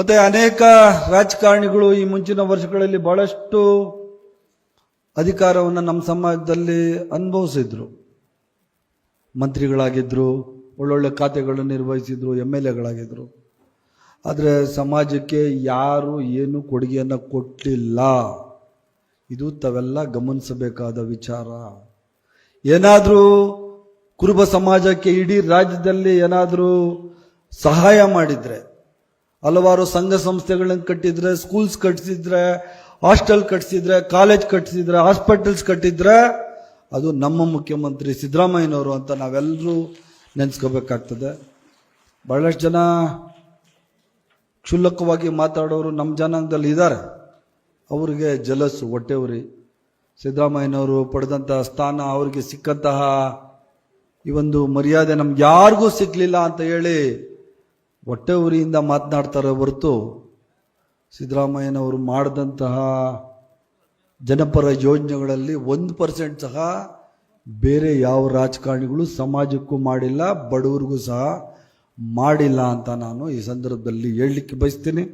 ಮತ್ತೆ ಅನೇಕ ರಾಜಕಾರಣಿಗಳು ಈ ಮುಂಚಿನ ವರ್ಷಗಳಲ್ಲಿ ಬಹಳಷ್ಟು ಅಧಿಕಾರವನ್ನು ನಮ್ಮ ಸಮಾಜದಲ್ಲಿ ಅನುಭವಿಸಿದ್ರು. ಮಂತ್ರಿಗಳಾಗಿದ್ದರು ಒಳ್ಳೊಳ್ಳೆ ಖಾತೆಗಳನ್ನು ನಿರ್ವಹಿಸಿದ್ರು ಎಂ ಎಲ್ ಎಗಳಾಗಿದ್ರು ಆದರೆ ಸಮಾಜಕ್ಕೆ ಯಾರು ಏನು ಕೊಡುಗೆಯನ್ನು ಕೊಟ್ಟಿಲ್ಲ ಇದು ತಾವೆಲ್ಲ ಗಮನಿಸಬೇಕಾದ ವಿಚಾರ. ಏನಾದರೂ ಕುರುಬ ಸಮಾಜಕ್ಕೆ ಇಡೀ ರಾಜ್ಯದಲ್ಲಿ ಏನಾದರೂ ಸಹಾಯ ಮಾಡಿದ್ರೆ ಹಲವಾರು ಸಂಘ ಸಂಸ್ಥೆಗಳನ್ನು ಕಟ್ಟಿದ್ರೆ ಸ್ಕೂಲ್ಸ್ ಕಟ್ಟಿಸಿದ್ರೆ ಹಾಸ್ಟೆಲ್ ಕಟ್ಟಿಸಿದ್ರೆ ಕಾಲೇಜ್ ಕಟ್ಟಿಸಿದ್ರೆ ಹಾಸ್ಪಿಟಲ್ಸ್ ಕಟ್ಟಿದ್ರೆ, ಅದು ನಮ್ಮ ಮುಖ್ಯಮಂತ್ರಿ ಸಿದ್ದರಾಮಯ್ಯನವರು ಅಂತ ನಾವೆಲ್ಲರೂ ನೆನೆಸ್ಕೋಬೇಕಾಗ್ತದೆ. ಬಹಳಷ್ಟು ಜನ ಕ್ಷುಲ್ಲಕವಾಗಿ ಮಾತಾಡೋರು ನಮ್ಮ ಜನಾಂಗದಲ್ಲಿ ಇದ್ದಾರೆ. ಅವರಿಗೆ ಜಲಸ್ಸು ಹೊಟ್ಟೆವ್ರಿ ಸಿದ್ದರಾಮಯ್ಯನವರು ಪಡೆದಂತಹ ಸ್ಥಾನ ಅವರಿಗೆ ಸಿಕ್ಕಂತಹ ಈ ಒಂದು ಮರ್ಯಾದೆ ನಮ್ಗೆ ಯಾರಿಗೂ ಸಿಗಲಿಲ್ಲ ಅಂತ ಹೇಳಿ ಹೊಟ್ಟೆ ಉರಿಯಿಂದ ಮಾತನಾಡ್ತಾರೆ ಹೊರತು ಸಿದ್ದರಾಮಯ್ಯನವರು ಮಾಡಿದಂತಹ ಜನಪರ ಯೋಜನೆಗಳಲ್ಲಿ ಒಂದು ಪರ್ಸೆಂಟ್ ಸಹ ಬೇರೆ ಯಾವ ರಾಜಕಾರಣಿಗಳು ಸಮಾಜಕ್ಕೂ ಮಾಡಿಲ್ಲ, ಬಡವರಿಗೂ ಸಹ ಮಾಡಿಲ್ಲ ಅಂತ ನಾನು ಈ ಸಂದರ್ಭದಲ್ಲಿ ಹೇಳಲಿಕ್ಕೆ ಬಯಸ್ತೀನಿ.